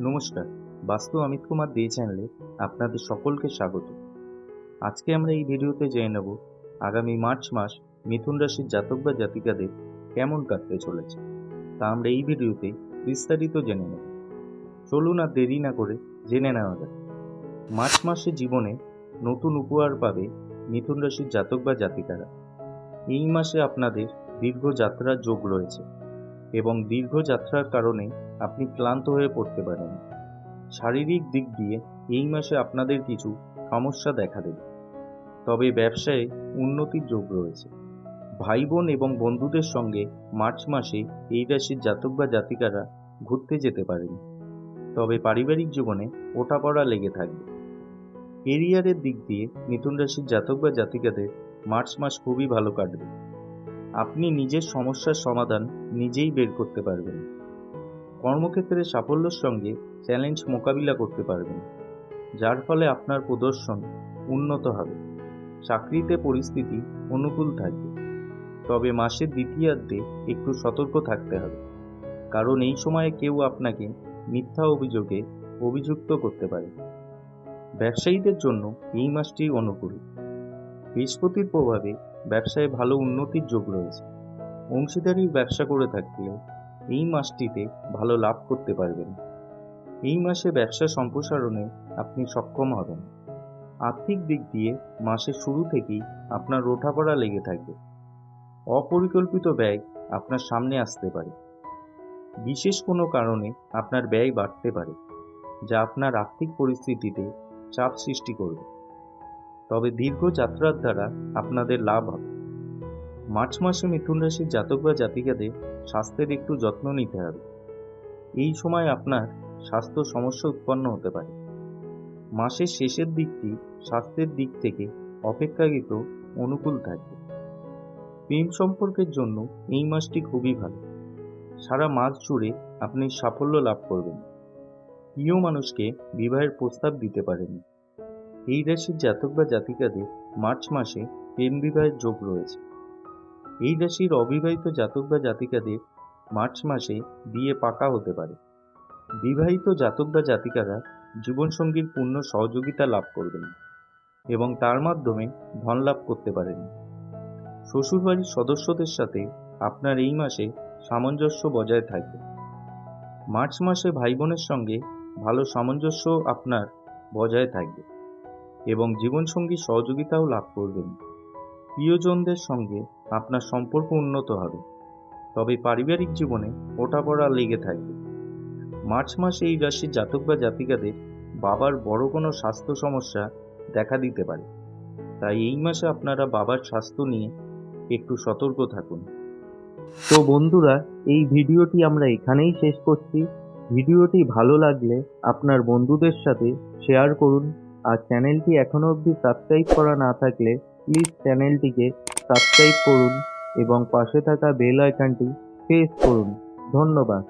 নমস্কার। বাস্তু অমিত কুমার দে চ্যানেলে আপনাদের সকলকে স্বাগত। আজকে আমরা এই ভিডিওতে জেনে নেব আগামী মার্চ মাস মিথুন রাশির জাতক বা জাতিকাদের কেমন কাটতে চলেছে। তা আমরা এই ভিডিওতে বিস্তারিত জেনে নেব। চলুন আর দেরি না করে জেনে নেওয়া যাক। মার্চ মাসে জীবনে নতুন উপহার পাবে মিথুন রাশির জাতক বা জাতিকারা। এই মাসে আপনাদের দীর্ঘ যাত্রার যোগ রয়েছে। এবং দীর্ঘ যাত্রার কারণে আপনি ক্লান্ত হয়ে পড়তে পারেন। শারীরিক দিক দিয়ে এই মাসে আপনাদের কিছু সমস্যা দেখা দেবে। তবে ব্যবসায়ে উন্নতির যোগ রয়েছে। ভাই বোন এবং বন্ধুদের সঙ্গে মার্চ মাসে এই রাশির জাতক বা জাতিকারা ঘুরতে যেতে পারেন। তবে পারিবারিক জীবনে ওঠাপড়া লেগে থাকবে। কেরিয়ারের দিক দিয়ে মিথুন রাশির জাতক বা জাতিকাদের মার্চ মাস খুবই ভালো কাটবে। আপনি নিজের সমস্যার সমাধান নিজেই বের করতে পারবেন। কর্মক্ষেত্রে সাফল্যের সঙ্গে চ্যালেঞ্জ মোকাবিলা করতে পারবেন, যার ফলে আপনার প্রদর্শন উন্নত হবে। চাকরিতে পরিস্থিতি অনুকূল থাকবে, তবে মাসের দ্বিতীয়ার্ধে একটু সতর্ক থাকতে হবে, কারণ এই সময়ে কেউ আপনাকে মিথ্যা অভিযোগে অভিযুক্ত করতে পারে। ব্যবসায়ীদের জন্য এই মাসটি অনুকূল। বৃহস্পতির প্রভাবে ব্যবসায় ভালো উন্নতির যোগ রয়েছে। অংশীদারির ব্যবসা করে থাকলে এই মাসটিতে ভালো লাভ করতে পারবেন। এই মাসে ব্যবসা সম্প্রসারণে আপনি সক্ষম হবেন। আর্থিক দিক দিয়ে মাসের শুরু থেকেই আপনার ওঠাপড়া লেগে থাকবে অপরিকল্পিত ব্যয় আপনার সামনে আসতে পারে। বিশেষ কোনো কারণে আপনার ব্যয় বাড়তে পারে, যা আপনার আর্থিক পরিস্থিতিতে চাপ সৃষ্টি করবে। তবে দীর্ঘ যাত্রার দ্বারা আপনাদের লাভ হবে। মার্চ মাসে মিথুন রাশির জাতক বা জাতিকাদের স্বাস্থ্যের একটু যত্ন নিতে হবে। এই সময় আপনার স্বাস্থ্য সমস্যা উৎপন্ন হতে পারে। মাসের শেষের দিকটি স্বাস্থ্যের দিক থেকে অপেক্ষাকৃত অনুকূল থাকবে। প্রেম সম্পর্কের জন্য এই মাসটি খুবই ভালো। সারা মাস জুড়ে আপনি সাফল্য লাভ করবেন। প্রিয় মানুষকে বিবাহের প্রস্তাব দিতে পারেন এই রাশির জাতক বা জাতিকাদের মার্চ মাসে প্রেম বিবাহের যোগ রয়েছে। এই রাশির অবিবাহিত জাতক বা জাতিকাদের মার্চ মাসে বিয়ে পাকা হতে পারে। বিবাহিত জাতক বা জাতিকারা জীবনসঙ্গীর পূর্ণ সহযোগিতা লাভ করবেন এবং তার মাধ্যমে ধন লাভ করতে পারেন। শ্বশুরবাড়ির সদস্যদের সাথে আপনার এই মাসে সামঞ্জস্য বজায় থাকবে। মার্চ মাসে ভাই বোনের সঙ্গে ভালো সামঞ্জস্য আপনার বজায় থাকবে। এবং জীবনসঙ্গী সহযোগিতাও লাভ করবেন। প্রিয়জনদের সঙ্গে আপনার সম্পর্ক উন্নত হবে। তবে পারিবারিক জীবনে ওঠাপড়া লেগে থাকবে মার্চ মাসে এই রাশির জাতক বা জাতিকাদের বাবার বড় কোনো স্বাস্থ্য সমস্যা দেখা দিতে পারে। তাই এই মাসে আপনারা বাবার স্বাস্থ্য নিয়ে একটু সতর্ক থাকুন। তো বন্ধুরা, এই ভিডিওটি আমরা এখানেই শেষ করছি। ভিডিওটি ভালো লাগলে আপনার বন্ধুদের সাথে শেয়ার করুন। আর চ্যানেলটি এখনও অবধি সাবস্ক্রাইব করা না থাকলে প্লিজ চ্যানেলটিকে সাবস্ক্রাইব করুন এবং পাশে থাকা বেল আইকনটি প্রেস করুন। ধন্যবাদ।